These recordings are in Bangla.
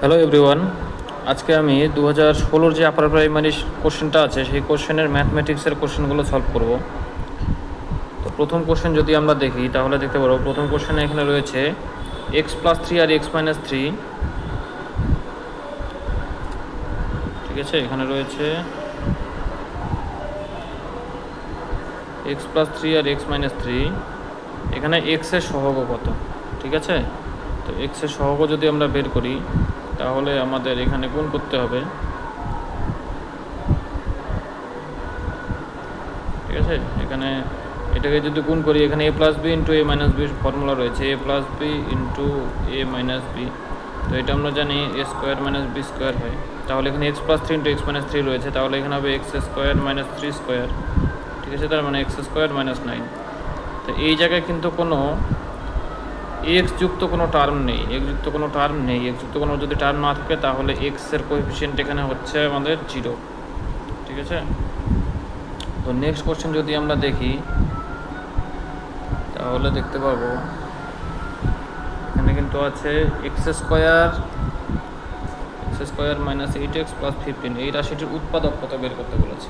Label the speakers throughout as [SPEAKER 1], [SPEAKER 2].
[SPEAKER 1] হ্যালো এভরিওয়ান আজকে আমি দু হাজার ষোলোর যে আপার প্রাইমারি কোশ্চেনটা আছে, সেই কোশ্চেনের ম্যাথমেটিক্সের কোশ্চেনগুলো সলভ করব। তো প্রথম কোশ্চেন যদি আমরা দেখি, তাহলে দেখতে পারব প্রথম কোশ্চেনে এখানে রয়েছে এক্স প্লাস থ্রি আর এক্স মাইনাস থ্রি ঠিক আছে, এখানে রয়েছে এক্স প্লাস থ্রি আর এক্স মাইনাস থ্রি এখানে এক্সের সহগ কত? ঠিক আছে? তো এক্সের সহগ যদি আমরা বের করি তাহলে আমাদের এখানে গুণ করতে হবে। ঠিক আছে? এখানে এটাকে যদি গুণ করি, এখানে A plus B into A minus B formula রয়েছে। A plus B into A minus B তো এটা আমরা জানি A square minus B square হয়। তাহলে এখানে X plus three into X minus three রয়েছে। তাহলে এখানে হবে X square minus three square ঠিক আছে? তার মানে এক্স স্কোয়ার মাইনাস নাইন তো এই জায়গায় কিন্তু কোনো এক্স যুক্ত কোনো টার্ম নেই এক্স যুক্ত কোনো টার্ম নেই এক্স যুক্ত কোনো যদি টার্ম না থাকে তাহলে এক্সের কোএফিসিয়েন্ট এখানে হচ্ছে আমাদের জিরো ঠিক আছে? তো নেক্সট কোশ্চেন যদি আমরা দেখি, তাহলে দেখতে পাবো, এখানে কিন্তু আছে X square X square minus eight X plus fifteen এই রাশিটির উৎপাদক কত বের করতে বলেছে?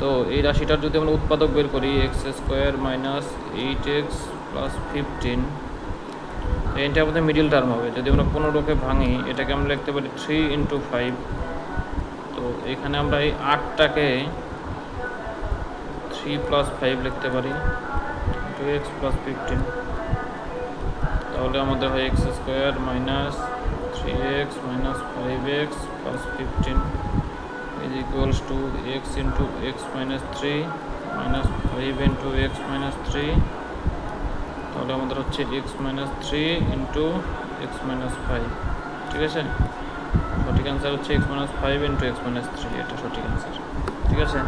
[SPEAKER 1] তো এই রাশিটার যদি আমরা উৎপাদক বের করি X square minus eight X plus fifteen এটা আমাদের মিডিল টার্ম হবে। যদি আমরা পনেরোকে ভাঙি, এটাকে আমরা লিখতে পারি থ্রি ইন্টু ফাইভ তো এখানে আমরা এই আটটাকে থ্রি প্লাস ফাইভ লিখতে পারি। টু এক্স প্লাস ফিফটিন তাহলে আমাদের হয় X square minus three X minus five X plus fifteen is equals to x into x minus 3 minus 5 into x minus 3 তাহলে আমাদের হচ্ছে x minus 3 into x minus 5 ঠিক আছে? সঠিক অ্যান্সার হচ্ছে x minus 5 into X minus 3 এটা সঠিক অ্যান্সার ঠিক আছে?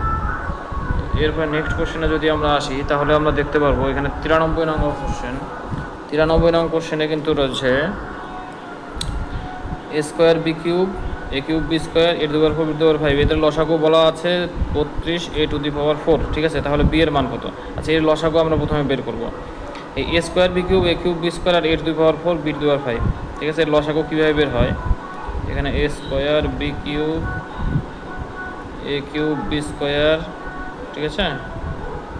[SPEAKER 1] তো এরপর নেক্সট কোশ্চেনে যদি আমরা আসি, তাহলে আমরা দেখতে পারব এখানে তিরানব্বই নম্বর কোশ্চেন তিরানব্বই নম্বর কোশ্চেনে কিন্তু রয়েছে A square B cube A cube B square A to power four B to power five এদের লসাগু বলা আছে বত্রিশ এ টু দি পাওয়ার ফোর ঠিক আছে? তাহলে বি এর মান কত? আচ্ছা এর লসাগু আমরা প্রথমে বের করব। এই A square B cube A cube B square R A to the power four B to the power five ঠিক আছে, এর লসাগু কীভাবে বের হয়? এখানে A square B cube A cube B square ঠিক আছে?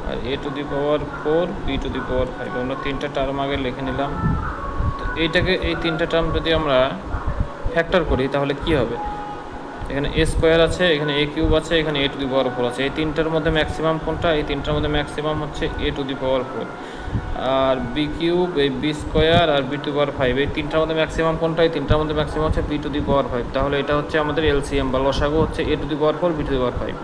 [SPEAKER 1] আর A to the power four B to the power five আমরা তিনটা টার্ম আগে লিখে নিলাম। তো এইটাকে, এই তিনটা টার্ম যদি আমরা ফ্যাক্টর করি, তাহলে কি হবে? এখানে এ স্কোয়ার আছে এখানে এ কিউব আছে এখানে এ টু দি পাওয়ার ফোর আছে এই তিনটার মধ্যে ম্যাক্সিমাম কোনটা এই তিনটার মধ্যে ম্যাক্সিমাম হচ্ছে A to the power four R B cube এই বি স্কোয়ার আর বি টু পাওয়ার ফাইভ এই তিনটার মধ্যে ম্যাক্সিমাম কোনটা এই তিনটার মধ্যে ম্যাক্সিমাম হচ্ছে B to the power five তাহলে এটা হচ্ছে আমাদের এলসিএম বা লসাগু হচ্ছে A to the power four B to the power five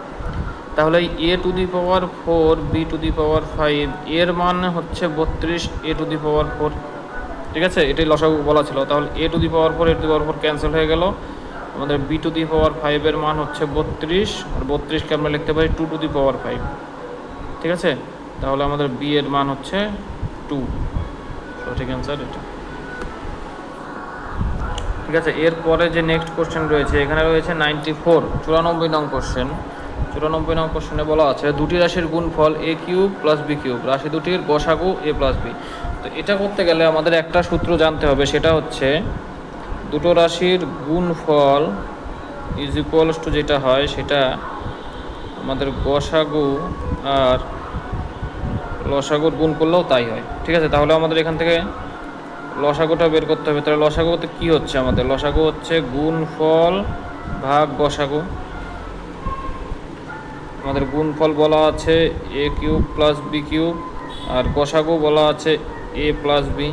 [SPEAKER 1] তাহলে A to the power four B to the power five এর মান হচ্ছে বত্রিশ এ টু দি পাওয়ার ফোর ঠিক আছে এটাই লসাগু বলা ছিল তাহলে A to the power four A to the power four cancel হয়ে গেল আমাদের বি টু দি পাওয়ার ফাইভের মান হচ্ছে বত্রিশ, আর বত্রিশকে আমরা লিখতে পারি two to the power five ঠিক আছে? তাহলে আমাদের বি এর মান হচ্ছে টু সঠিক অ্যান্সার এটা। ঠিক আছে? এরপরে যে নেক্সট কোশ্চেন রয়েছে, এখানে রয়েছে নাইনটি ফোর চুরানব্বই নং কোশ্চেন চুরানব্বই নং কোশ্চেনে বলা আছে, দুটি রাশির গুণফল A cube plus B cube রাশি দুটির গসাগু এ প্লাস বি তো এটা করতে গেলে আমাদের একটা সূত্র জানতে হবে, সেটা হচ্ছে দুটো রাশির গুণফল ইজ ইকুয়ালস টু যেটা হয় সেটা আমাদের গসাগু আর লসাগুর গুণ করলেও তাই হয়। ঠিক আছে? তাহলে আমাদের এখান থেকে লসাগুটা বের করতে হবে। তাহলে লসাগুতে কী হচ্ছে আমাদের? লসাগু হচ্ছে গুণফল ভাগ গসাগু। আমাদের গুণফল বলা আছে A cube plus B cube আর গসাগু বলা আছে এ প্লাস বি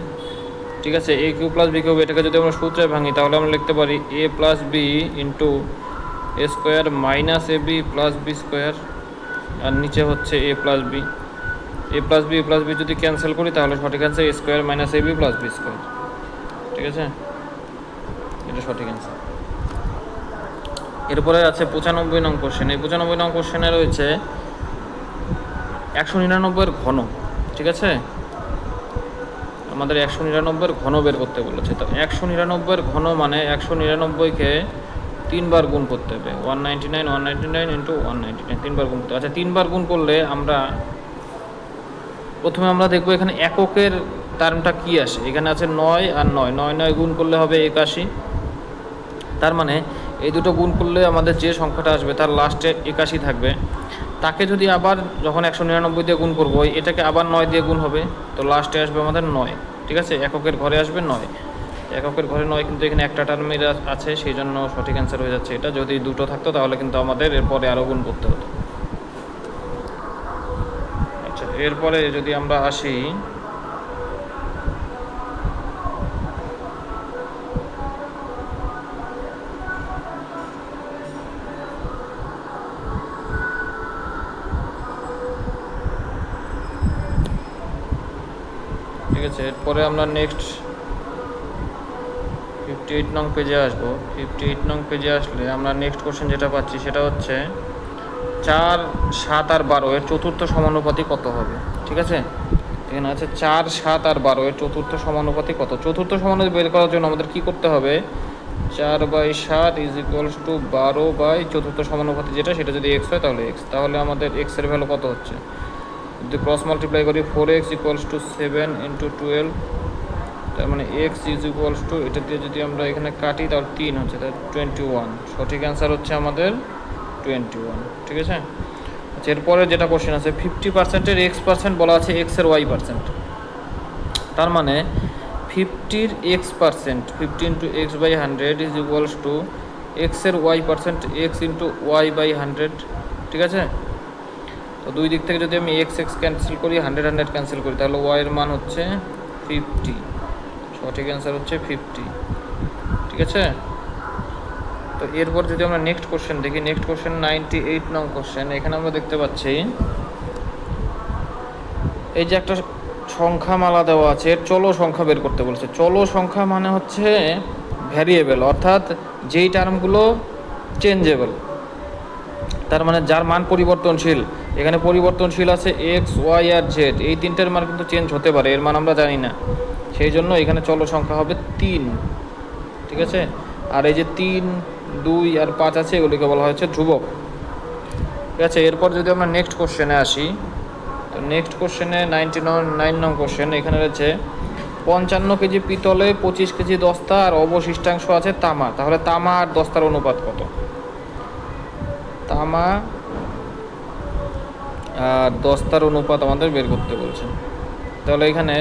[SPEAKER 1] ঠিক আছে A cube plus B cube, এটাকে যদি আমরা সূত্রে ভাঙি, তাহলে আমরা লিখতে পারি A plus B into A square minus A B plus B square আর নিচে হচ্ছে A plus B A plus B A plus B যদি ক্যান্সেল করি, তাহলে সঠিক answer A square minus A B plus B square ঠিক আছে? এটা সঠিক অ্যান্সার এরপরে আছে পঁচানব্বই নং কোশ্চেন এই পঁচানব্বই নং কোশ্চেনে রয়েছে একশো নিরানব্বইয়ের ঘন ঠিক আছে? আমাদের একশো নিরানব্বইয়ের ঘন বের করতে বলেছে। তো একশো নিরানব্বইয়ের ঘন মানে একশো নিরানব্বইকে তিনবার গুণ করতে হবে। One ninety nine one ninety nine into one ninety nine তিনবার গুণ করতে। আচ্ছা তিনবার গুণ করলে আমরা প্রথমে আমরা দেখব এখানে এককের টার্মটা কি আসে। এখানে আছে নয় আর নয়। নয় নয় গুণ করলে হবে একাশি। তার মানে এই দুটো গুণ করলে আমাদের যে সংখ্যাটা আসবে, তার লাস্টে একাশি থাকবে। তাকে যদি আবার যখন একশো নিরানব্বই দিয়ে গুণ করব এটাকে আবার নয় দিয়ে গুণ হবে, তো লাস্টে আসবে আমাদের নয়, ঠিক আছে? এককের ঘরে আসবে নয়। এককের ঘরে নয় কিন্তু এখানে একটা টার্মের আছে, সেই জন্য সঠিক অ্যান্সার হয়ে যাচ্ছে এটা। যদি দুটো থাকতো তাহলে কিন্তু আমাদের এরপরে আরও গুণ করতে হতো। আচ্ছা এরপরে যদি আমরা আসি এরপরে আমরা নেক্সট ফিফটি এইট নং পেজে আসব। ফিফটি এইট নং পেজে আসলে আমরা নেক্সট কোশ্চেন যেটা পাচ্ছি সেটা হচ্ছে চার, সাত আর বারো এর চতুর্থ সমানুপাতি কত হবে? ঠিক আছে? এখানে আছে চার, সাত আর বারো এর চতুর্থ সমানুপাতি কত? চতুর্থ সমানুপাতি বের করার জন্য আমাদের কি করতে হবে? চার বাই সাত ইজ ইকুয়ালস টু বারো বাই চতুর্থ সমানুপাতি যেটা, সেটা যদি এক্স হয় তাহলে এক্স তাহলে আমাদের এক্সের ভ্যালু কত হচ্ছে? যদি ক্রস মাল্টিপ্লাই করি four X equals to seven into twelve তার মানে এক্স ইজ ইকুয়ালস টু এটা দিয়ে যদি আমরা এখানে কাটি, তাহলে তিন হচ্ছে, তাহলে টোয়েন্টি ওয়ান সঠিক অ্যান্সার হচ্ছে আমাদের টোয়েন্টি ওয়ান ঠিক আছে? আচ্ছা এরপরে যেটা কোশ্চেন আছে ফিফটি পার্সেন্টের এক্স পার্সেন্ট বলা আছে এক্সের ওয়াই পার্সেন্ট তার মানে ফিফটির X percent fifty into X by hundred is equals to এক্সের Y percent X into Y by hundred ঠিক আছে? তো দুই দিক থেকে যদি আমি এক্স এক্স ক্যান্সেল করি হান্ড্রেড হান্ড্রেড ক্যান্সেল করি, তাহলে ওয়াইয়ের মান হচ্ছে ফিফটি সঠিক অ্যান্সার হচ্ছে ফিফটি ঠিক আছে? তো এরপর যদি আমরা নেক্সট কোশ্চেন দেখি নেক্সট কোশ্চেন নাইনটি এইট নং কোশ্চেন এখানে আমরা দেখতে পাচ্ছি, এই যে একটা সংখ্যামালা দেওয়া আছে, এর চলো সংখ্যা বের করতে বলেছে। চলো সংখ্যা মানে হচ্ছে ভ্যারিয়েবল অর্থাৎ যেই টার্মগুলো চেঞ্জেবল তার মানে যার মান পরিবর্তনশীল এখানে পরিবর্তনশীল আছে এক্স ওয়াই আর জেড এই তিনটের মান কিন্তু চেঞ্জ হতে পারে, এর মান আমরা জানি না। সেই জন্য এখানে চলো সংখ্যা হবে তিন, ঠিক আছে? আর এই যে তিন, দুই আর পাঁচ আছে, এগুলিকে বলা হয়েছে ধ্রুবক। ঠিক আছে, এরপর যদি আমরা নেক্সট কোশ্চেনে আসি, তো নেক্সট কোশ্চেনে নাইনটি নাইন নং কোশ্চেন এখানে রয়েছে, পঞ্চান্ন কেজি পিতলে পঁচিশ কেজি দস্তা আর অবশিষ্টাংশ আছে তামা। তাহলে তামা আর দস্তার অনুপাত কত? তামা আর দস্তার অনুপাত আমাদের বের করতে বলছে। তাহলে এখানে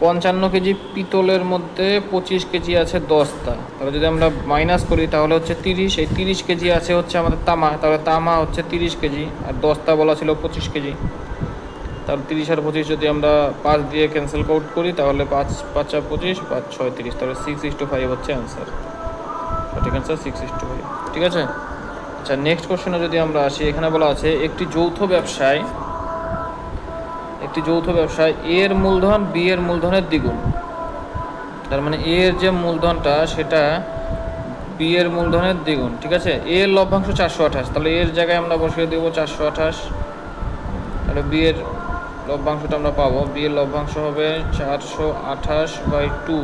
[SPEAKER 1] পঞ্চান্ন কেজি পিতলের মধ্যে পঁচিশ কেজি আছে দস্তা। তাহলে যদি আমরা মাইনাস করি, তাহলে হচ্ছে তিরিশ। এই তিরিশ কেজি আছে হচ্ছে আমাদের তামা। তাহলে তামা হচ্ছে তিরিশ কেজি আর দস্তা বলা ছিল পঁচিশ কেজি। তাহলে তিরিশ আর পঁচিশ যদি আমরা পাঁচ দিয়ে ক্যান্সেল আউট করি, তাহলে পাঁচ পাঁচ আর পঁচিশ, পাঁচ ছয় তিরিশ তাহলে সিক্স ইস টু ফাইভ হচ্ছে অ্যান্সার সঠিক answer six is two five ঠিক আছে? আচ্ছা নেক্সট কোশ্চেনে যদি আমরা আসি, এখানে বলা আছে, একটি যৌথ ব্যবসায়, একটি যৌথ ব্যবসায় এর মূলধন বি এর মূলধনের দ্বিগুণ। তার মানে এ এর যে মূলধনটা, সেটা বি এর মূলধনের দ্বিগুণ, ঠিক আছে? এ এর লভ্যাংশ চারশো আঠাশ, তাহলে এর জায়গায় আমরা বসিয়ে দেবো চারশো আঠাশ। তাহলে বি এর লভ্যাংশটা আমরা পাবো বি এর লভ্যাংশ হবে চারশো আঠাশ বাই টু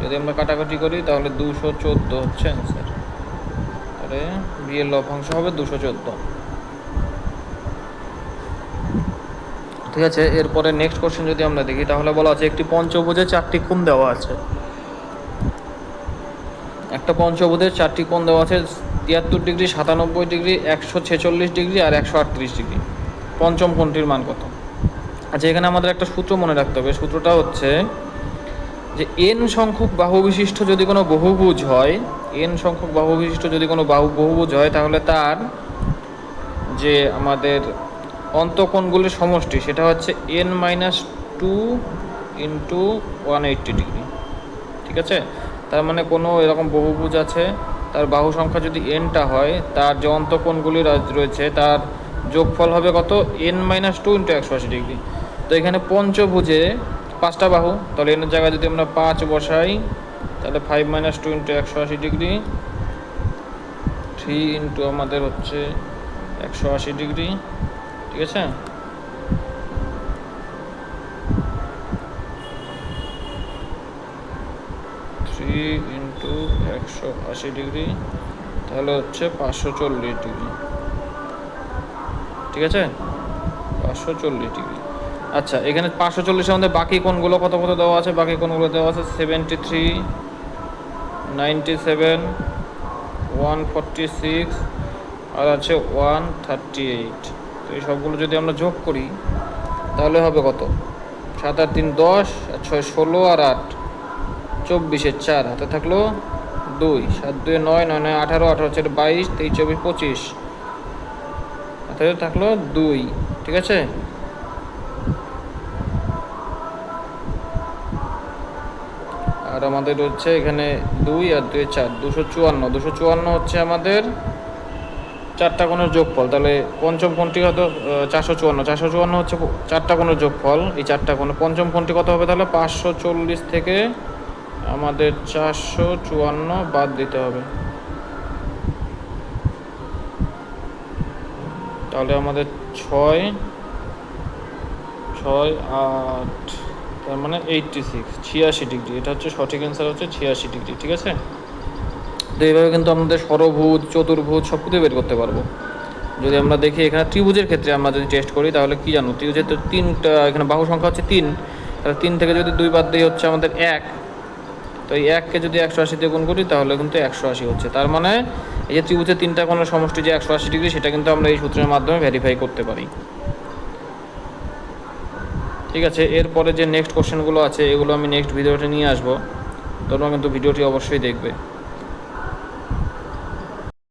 [SPEAKER 1] যদি আমরা কাটাকাটি করি, তাহলে দুশো চোদ্দ হচ্ছে অ্যান্সার তাহলে বি এর লভ্যাংশ হবে দুশো চোদ্দ। ঠিক আছে, এরপরে নেক্সট কোশ্চেন যদি আমরা দেখি, তাহলে বলা আছে একটি পঞ্চভুজে চারটি কোণ দেওয়া আছে। একটা পঞ্চভুজের চারটি কোণ দেওয়া আছে, তিয়াত্তর ডিগ্রি, সাতানব্বই ডিগ্রি, একশো ছেচল্লিশ ডিগ্রি আর একশো আটত্রিশ ডিগ্রি। পঞ্চম কোণটির মান কত? আচ্ছা এখানে আমাদের একটা সূত্র মনে রাখতে হবে। সূত্রটা হচ্ছে যে এন সংখ্যক বাহু বিশিষ্ট যদি কোনো বহুভুজ হয় এন সংখ্যক বাহু বিশিষ্ট যদি কোনো বাহু বহুভুজ হয়, তাহলে তার যে আমাদের অন্তকোণগুলির সমষ্টি, সেটা হচ্ছে N minus two into one eighty degree ঠিক আছে? তার মানে কোনো এরকম বহুভুজ আছে, তার বাহু সংখ্যা যদি এনটা হয়, তার যে অন্তকোণগুলি রয়েছে, তার যোগফল হবে কত? এন মাইনাস টু ইন্টু একশো আশি ডিগ্রি তো এখানে পঞ্চভুজে পাঁচটা বাহু, তাহলে এনের জায়গায় যদি আমরা পাঁচ বসাই তাহলে ফাইভ মাইনাস টু ইন্টু একশো আশি ডিগ্রি থ্রি ইন্টু আমাদের হচ্ছে একশো আশি ডিগ্রি ঠিক আছে? থ্রি ইন্টু একশো আশি ডিগ্রি তাহলে হচ্ছে পাঁচশো চল্লিশ ডিগ্রি ঠিক আছে? পাঁচশো চল্লিশ ডিগ্রি আচ্ছা এখানে পাঁচশো চল্লিশের মধ্যে বাকি কোনগুলো কত কত দেওয়া আছে? বাকি কোনগুলো দেওয়া আছে? Seventy three ninety seven, one forty six, আর আছে ওয়ান থার্টি এইট। তো এই সবগুলো যদি আমরা যোগ করি, তাহলে হবে কত? সাত আর তিন দশ, আর ছয় ষোলো, আর আট চব্বিশের চার। হাতে থাকল দুই। সাত দুই নয় নয় নয়, আঠারো আঠারো চার বাইশ, তেইশ, চব্বিশ, পঁচিশ। হাতে থাকল দুই। ঠিক আছে? আর আমাদের হচ্ছে এখানে দুই আর দুই চার, দুশো চুয়ান্ন। দুশো চুয়ান্ন হচ্ছে আমাদের চারটা কোণের যোগফল। তাহলে পঞ্চম কোণটি কত? চারশো চুয়ান্ন। চারশো চুয়ান্ন হচ্ছে চারটা কোণের যোগফল। এই চারটা কোণে পঞ্চম কোণটি কত হবে তাহলে? পাঁচশো চল্লিশ থেকে আমাদের চারশো চুয়ান্ন বাদ দিতে হবে। তাহলে আমাদের ছয় ছয়, আট তার মানে এইটটি সিক্স ছিয়াশি ডিগ্রি এটা হচ্ছে সঠিক অ্যান্সার হচ্ছে ছিয়াশি ডিগ্রি ঠিক আছে? তো এইভাবে কিন্তু আমাদের সরভুজ চতুর্ভুজ সব কিছু বের করতে পারব। যদি আমরা দেখি এখানে ত্রিভুজের ক্ষেত্রে আমরা যদি টেস্ট করি, তাহলে কী জানো ত্রিভুজের তো তিনটা, এখানে বাহু সংখ্যা হচ্ছে তিন। তাহলে তিন থেকে যদি দুই বাদ দিয়ে হচ্ছে আমাদের এক। তো এই এককে যদি একশো আশি দিয়ে গুণ করি, তাহলে কিন্তু একশো আশি হচ্ছে। তার মানে এই যে ত্রিভুজের তিনটা কোনো সমষ্টি যে একশো আশি ডিগ্রি সেটা কিন্তু আমরা এই সূত্রের মাধ্যমে ভেরিফাই করতে পারি। ঠিক আছে, এরপরে যে নেক্সট কোশ্চেনগুলো আছে, এগুলো আমি নেক্সট ভিডিওতে নিয়ে আসব। তোমরা কিন্তু ভিডিওটি অবশ্যই দেখবে।